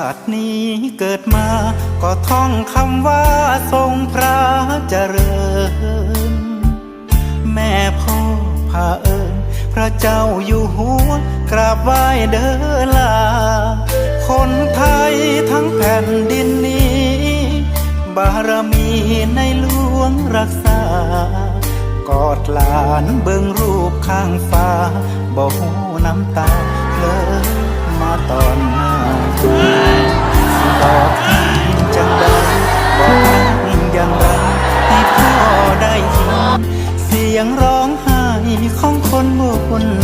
าตินี้เกิดมา ก็ท่องคำว่าทรงพระเจริญ แม่พ่อพาเอิญพระเจ้าอยู่หัว กราบไหว้เดินลา คนไทยทั้งแผ่นดินนี้ บารมีในหลวงรักษากอดหลานเบิ่งรูปข้างฟ้าบอกหูน้ำตาเลยมาต่อ ยงร้องไห้ของคนบนดินได้ยิน